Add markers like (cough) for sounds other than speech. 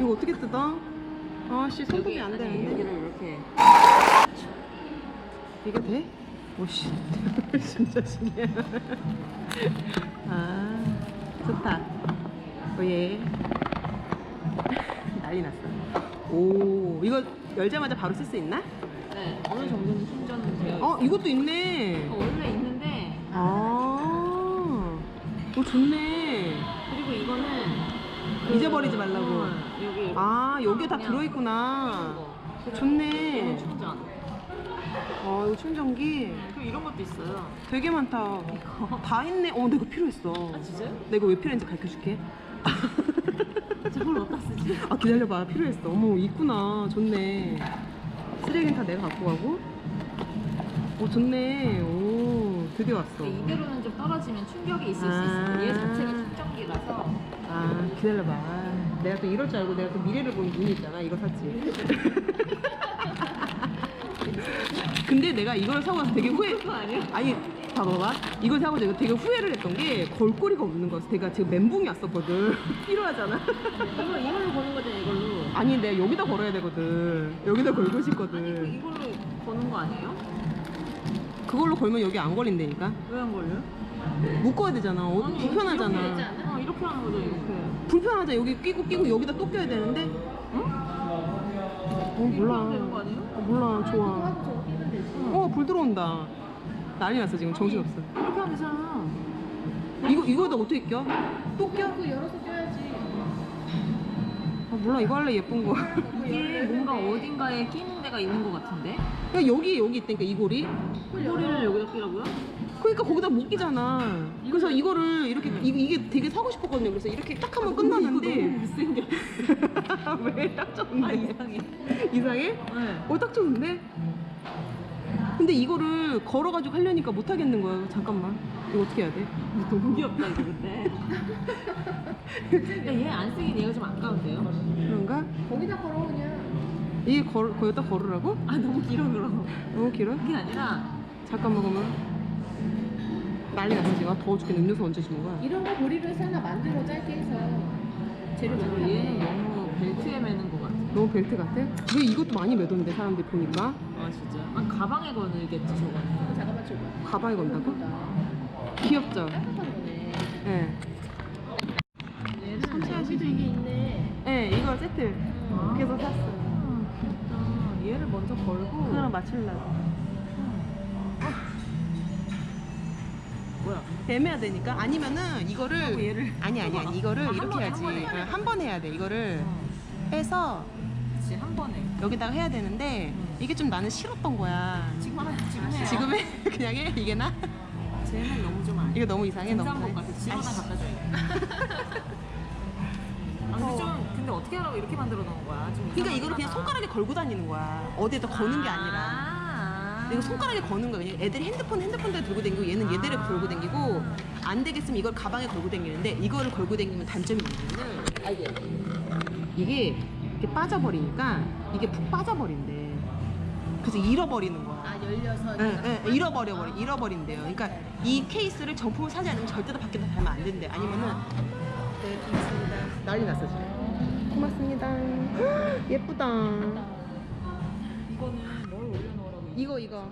이거 어떻게 뜯어? 아씨 손톱이 안 되는데. 여기를 이렇게 이게 돼? 오씨 (laughs) 진짜 신기해. 아 좋다. 오예. (laughs) 난리 났어. 오 이거 열자마자 바로 쓸 수 있나? 네, 어느 정도는 충전은 있어요. 어 이것도 있네. 어, 원래 있는데 아, 오 좋네. 그리고 이거는 잊어버리지 말라고. 어, 여기 아 여기에 다 들어있구나. 좋네. 충전. 아 이거 충전기 그리고 이런 것도 있어요. 되게 많다. 다 있네. 어 내가 필요했어. 아 진짜요? 내가 왜 필요한지 가르쳐 줄게. 저걸 어디다 쓰지? 아 기다려봐 필요했어. 어머 있구나. 좋네. 쓰레기는 다 내가 갖고 가고. 오 좋네. 오 드디어 왔어. 근데 이대로는 좀 떨어지면 충격이 있을 수 아. 있어요. 얘 자체가 충전기라서. 아 기다려봐. 내가 또 이럴 줄 알고 내가 또 미래를 보는 눈이 있잖아. 이거 샀지. (laughs) 근데 내가 이걸 사고 나서 되게 후회. 아니야? 아니 봐봐봐. 이걸 사고 내가 되게 후회를 했던 게 걸거리가 없는 거였어. 내가 지금 멘붕이 왔었거든. (laughs) 필요하잖아. 이거 이걸로 거는 거잖아 이걸로. 아니 내가 여기다 걸어야 되거든. 여기다 걸고 아니 그 싶거든. 이걸로 거는 거 아니에요? 그걸로 걸면 여기 안 걸린다니까. 왜 안 걸려? 묶어야 되잖아. 어, 불편하잖아. 이렇게 하는 거죠 이렇게. 불편하잖아. 여기 끼고 끼고 여기다 또 껴야 되는데. 응? 어 몰라. 이렇게 되는 거 아니에요? 어, 몰라. 좋아. 어, 불 들어온다. 난리 났어, 지금. 정신없어. 이렇게 하면 되잖아. 이거, 이거에다 어떻게 껴? 또 껴? 그 열어서. 아, 몰라. 이거 할래, 예쁜 거. 이게 뭔가 어딘가에 끼는 데가 있는 것 같은데? 야, 여기, 여기 있다니까, 이 고리. 꼬리를 여기다 끼라고요? 그러니까 거기다 못 끼잖아. 그래서 이거를 이렇게, 이, 이게 되게 사고 싶었거든요. 그래서 이렇게 딱 하면 끝나는데. 못생겨. (laughs) 왜딱 좋은데? 아 이상해. 이상해? 네. 어, 딱 좋은데? 근데 이거를 걸어가지고 하려니까 못 하겠는 거야. 잠깐만. 이거 어떻게 해야 돼? 너무 귀엽다 이거 근데. (laughs) 근데 얘 안 쓰긴 얘가 좀 아까운데요? 그런가? 거기다 걸어 그냥. 이게 걸, 거기다 걸으라고? 아 너무 길어 그럼. 너무 길어? 그게 아니라 잠깐만 그러면 난리 났어 지금 더워 죽겠네 음료수 언제 주는 거야? 이런 거 고리로 해서 하나 만들어 짧게 해서 재료 그리고 만들어. 얘는 너무 벨트에 매는 것 같아. 너무 벨트 같아? 왜 이것도 많이 매던데 사람들이 보니까 아 진짜? 아 가방에 거늘겠지 저거. 잠깐만 줘봐. 가방에 건다고? 예쁘다. 귀엽죠? 따뜻한 거네. 예. 얘는 여기도 이게 있네. 예, 이거 세트 아. 그래서 샀어 아, 귀엽다. 얘를 먼저 걸고. 하나랑 맞추려고 뭐야? 애매야 되니까 아니면은 이거를 얘를 아니 아니 아니 이거를 아, 한 이렇게 번에, 해야지 한 번에 해야 한번 해야 돼 이거를 해서 그치 한 번에. 여기다가 해야 되는데 음. 이게 좀 나는 싫었던 거야 지금 하나 지금 해. 지금 해? (laughs) 그냥 해? 이게 나? 쟤는 너무 좀 아니야. 이거 너무 이상해 너무 이상해. 같아. 집 하나 아이씨. 갖다 줘야 (laughs) 아 근데 좀 근데 어떻게 하라고 이렇게 만들어 놓은 거야? 좀 그러니까 이거를 그냥 이상하다. 손가락에 걸고 다니는 거야. 어디에다 거는 게 아니라. 아. 이거 손가락에 거는 거야. 그냥 애들이 핸드폰 핸드폰에 들고 다니고 얘는 얘대를 아. 걸고 다니고 안 되겠으면 이걸 가방에 걸고 다니는데 이거를 걸고 다니면 단점이 뭐냐면은 아이고 이게 이렇게 빠져버리니까 이게 푹 빠져버린대. 그래서 잃어버리는 거야. 아 열려서. 예, 예, 잃어버려 버리, 잃어버린대요. 그러니까 이 케이스를 정품을 사지 않으면 절대 다 밖에다 달면 안 된대. 아니면은 네, 고맙습니다. 난리 났어 지금. 고맙습니다. (gasps) 예쁘다. 이거는 뭘 올려놓으라고 이거 이거